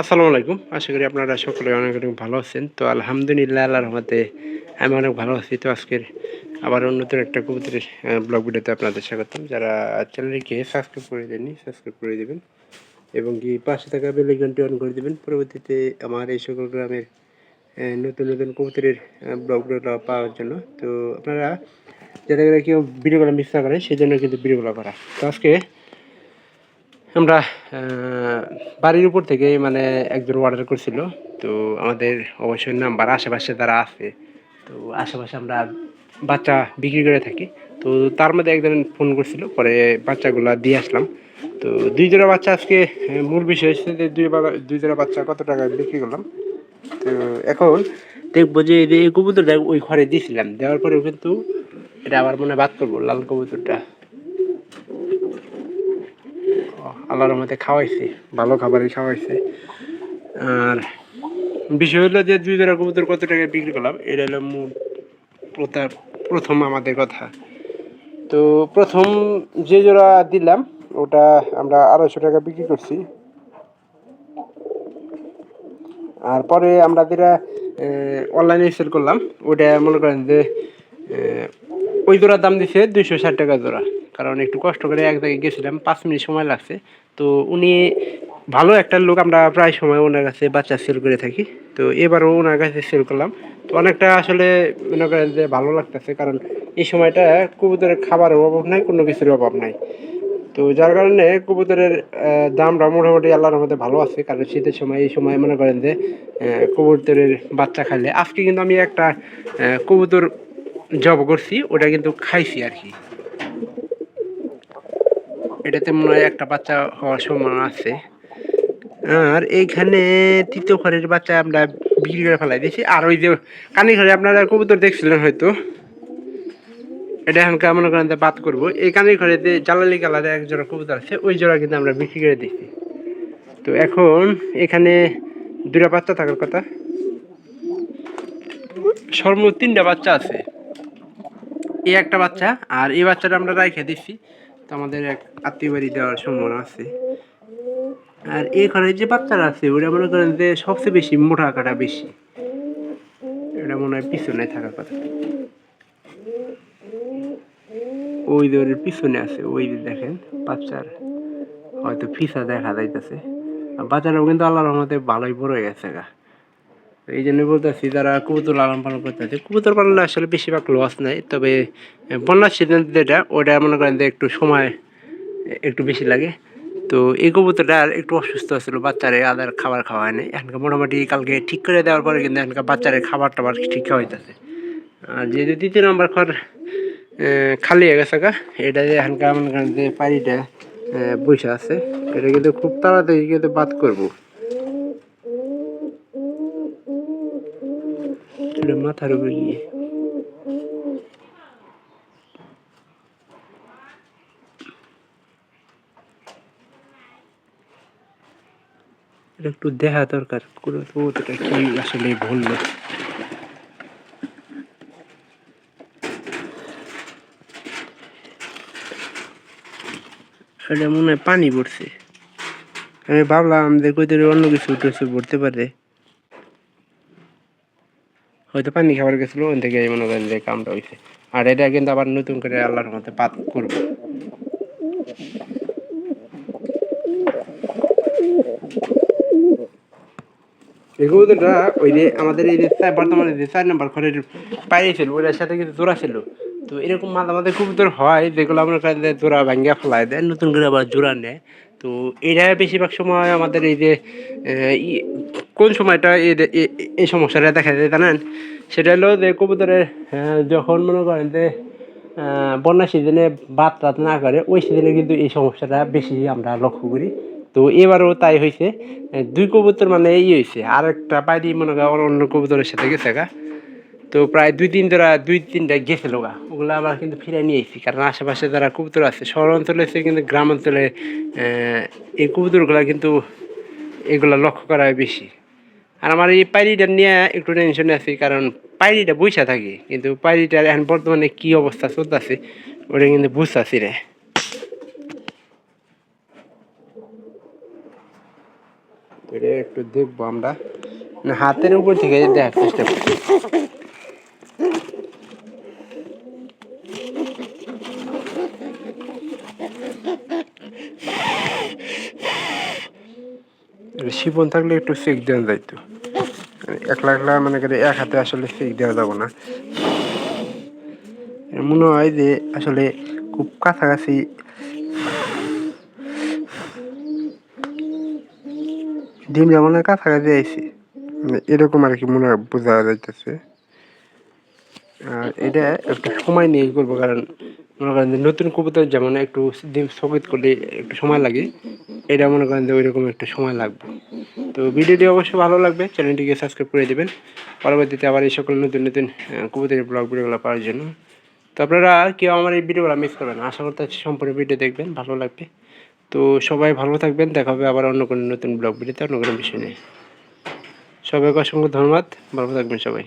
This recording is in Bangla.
আসসালামু আলাইকুম। আশা করি আপনারা সকলে অনেক অনেক ভালো আছেন। তো আলহামদুলিল্লাহ, আল্লাহর রহমতে আমি অনেক ভালো আছি। তো আজকের আবার নতুন একটা কবুতরের ব্লগ ভিডিওতে আপনাদের স্বাগতম। যারা চ্যানেলটিকে সাবস্ক্রাইব করে দেননি, সাবস্ক্রাইব করে দেবেন এবং কি পাশে থাকা বেলাইকনটি অন করে দেবেন। পরবর্তীতে আমার এই সকল গ্রামের নতুন নতুন কবুতরের ব্লগগুলো পাওয়ার জন্য। তো আপনারা, যারা কেউ ভিডিওগুলো মিস না করেন সেই জন্য কিন্তু ভিডিওগুলো করা। তো আজকে আমরা বাড়ির উপর থেকে মানে একজন অর্ডার করছিল। তো আমাদের অবশ্যই নাম্বার আশেপাশে যারা আছে, তো আশেপাশে আমরা বাচ্চা বিক্রি করে থাকি। তো তার মধ্যে একজন ফোন করছিল, পরে বাচ্চাগুলা দিয়ে আসলাম। তো দুই জোড়া বাচ্চা আজকে মূল বিষয় হচ্ছে যে দুই দুই জোড়া বাচ্চা কত টাকা বিক্রি করলাম। তো এখন দেখব যে এই কবুতরটা ওই ঘরে দিয়েছিলাম দেওয়ার পরেও কিন্তু এটা আবার মনে বাদ করব, লাল কবুতরটা। আল্লাহর রহমতে খাওয়াইছে, ভালো খাবারই খাওয়াইছে। আর বিষয় হলো যে দুই জোড়া কবুতর কত টাকায় বিক্রি করলাম, এটা হলো প্রথম আমাদের কথা। তো প্রথম যে জোড়া দিলাম, ওটা আমরা আড়াইশো টাকা বিক্রি করছি। আর পরে আমরা যেটা অনলাইনে সেল করলাম ওটা মনে করেন যে ওই জোড়ার দাম দিছে দুইশো ষাট টাকা জোড়া। কারণ একটু কষ্ট করে এক জায়গায় গেছিলাম, পাঁচ মিনিট সময় লাগছে। তো উনি ভালো একটা লোক, আমরা প্রায় সময় ওনার কাছে বাচ্চা সেল করে থাকি। তো এবারও ওনার কাছে সেল করলাম। তো অনেকটা আসলে মনে করেন যে ভালো লাগতেছে, কারণ এই সময়টা কবুতরের খাবারের অভাব নাই, কোনো কিছুর অভাব নাই। তো যার কারণে কবুতরের দামটা মোটামুটি আল্লাহর মধ্যে ভালো আছে, কারণ শীতের সময়, এই সময় মনে করেন যে কবুতরের বাচ্চা খাইলে, আজকে কিন্তু আমি একটা কবুতর জব করছি, ওটা কিন্তু খাইছি আর কি। এটাতে মনে হয় একটা বাচ্চা হওয়ার সম্ভাবনা আছে। আর এইখানে তৃতীয় ঘরের বাচ্চা আমরা বিক্রি করে ফেলাই দিয়েছি। আর ওই যে কানি ঘরে আপনারা কবুতর দেখছিলেন হয়তো। এটা এখনকার মনে করেন বাদ করব? এই কানের ঘরে জ্বালালি কালারের এক জোড়া কবুতর আছে, ওই জোড়া কিন্তু আমরা বিক্রি করে দিচ্ছি তো এখন এখানে দুটা বাচ্চা থাকার কথা। সর্বমোট তিনটা বাচ্চা আছে। এই একটা বাচ্চা আর এই বাচ্চাটা আমরা রাইখে দিচ্ছি তো আমাদের এক আত্মীয় বাড়ি দেওয়ার সম্ভাবনা আছে। আর এখানে যে বাচ্চারা আছে ওটা মনে করেন যে সবচেয়ে বেশি মোটা কাটা বেশি। এটা মনে হয় পিছনে থাকার কথা। ওই ওর পিছনে আছে, ওই দেখেন বাচ্চার হয়তো ফিসা দেখা যাইতেছে। আর বাচ্চারাও কিন্তু আল্লাহর রহমতে ভালোই বড় হয়ে গেছে গা। এই জন্য বলতেছি, যারা কবুতর লালন পালন করতেছে, কবুতর পালনে আসলে বেশিরভাগ লস নাই, তবে বন্যার সিজন যেটা, ওটা মনে করেন যে একটু সময় একটু বেশি লাগে। তো এই কবুতরটা একটু অসুস্থ ছিল বাচ্চারে আদার খাবার খাওয়া হয়নি। এখনকার মোটামুটি কালকে ঠিক করে দেওয়ার পরে কিন্তু এখনকার বাচ্চারে খাবার টাবার ঠিক খাওয়াইতেছে আর যেহেতু দ্বিতীয় নম্বর ঘর খালি হয়ে গেছে গা, এটা যে এখানকার মনে করেন যে পানিটা বসে আছে, এটা কিন্তু খুব তাড়াতাড়ি কিন্তু বাদ করব। এটা মাথার উপরে একটু দেখা দরকার কি আসলে বলল মনে হয় পানি পড়ছে আমি ভাবলাম যে কইতে অন্য কিছু টুসু পড়তে পারে হয়তো পানি খাবার গেছিল, ওখান থেকে মনে করেন যে কামটা হয়েছে আর এটা কিন্তু আবার নতুন করে আল্লাহর মধ্যে পাত করব। এই যে আমাদের এই যে বর্তমানে যে চার নম্বর ঘরের বাইরে ছিল ওটার সাথে কিন্তু জোড়া ছিল। তো এরকম মাঝে মাঝে কবুতর হয়, যেগুলো আমরা জোড়া ভাঙ্গা ফেলায় দেয়, নতুন করে আবার জোড়া নেয়। তো এটা বেশিরভাগ সময় আমাদের এই যে কোন সময়টা এই সমস্যাটা দেখা যায় জানেন? সেটা হলো যে কবুতরের যখন মনে করেন যে বন্যা সিজনে বাত রাত না করে, ওই সিজনে কিন্তু এই সমস্যাটা বেশি আমরা লক্ষ্য করি। তো এবারও তাই হয়েছে। দুই কবুতর মানে এই হয়েছে। আর একটা বাইরে মনে করেন অন্য কবুতরের সাথে গেছে গা। তো প্রায় দুই তিন জোড়া দুই তিনটা গেছিল গা। ওগুলো আবার কিন্তু ফিরে নিয়ে এসেছি, কারণ আশেপাশে যারা কবুতর আছে, শহর অঞ্চলে এসে কিন্তু গ্রাম অঞ্চলে এই কবুতরগুলা কিন্তু এগুলা লক্ষ্য করা বেশি। আর আমার এই পাইরিটা নিয়ে একটু টেনশনে আছি, কারণ পাইরিটা বইসা থাকে, কিন্তু পাইরিটার এখন বর্তমানে কি অবস্থা চলতেছে, ওটা কিন্তু বুঝতেছি রে তো তো এটা একটু দেখব আমরা। হাতের উপর থেকে দেখার চেষ্টা করছি শিপন থাকলে একটু চেক দেওয়া যাইতো। মানে একলা একলা মানে এক হাতে আসলে চেক দেওয়া যাব না। মনে হয় যে আসলে খুব কাছাকাছি ডিম যেমনের কাছাকাছি আইছি। মানে এরকম আর কি মনে হয় বোঝা যাইতেছে। আর এটা একটু সময় নিয়ে করব, কারণ মনে করেন নতুন কবুতর যেমন একটু ডিম স্থগিত করলে একটু সময় লাগে। এটা মনে করেন যে ওইরকম একটু সময় লাগবে। তো ভিডিওটি অবশ্যই ভালো লাগবে, চ্যানেলটিকে সাবস্ক্রাইব করে দেবেন। পরবর্তীতে আবার এই সকল নতুন নতুন কবুতরের ব্লগ ভিডিওগুলো পাওয়ার জন্য। তো আপনারা কেউ আমার এই ভিডিওগুলো মিস করবেন আশা করতে সম্পূর্ণ ভিডিও দেখবেন, ভালো লাগবে। তো সবাই ভালো থাকবেন, দেখা হবে আবার অন্য কোনো নতুন ব্লগ ভিডিওতে অন্য কোনো বিষয় নিয়ে। সবাইকে অসংখ্য ধন্যবাদ, ভালো থাকবেন সবাই।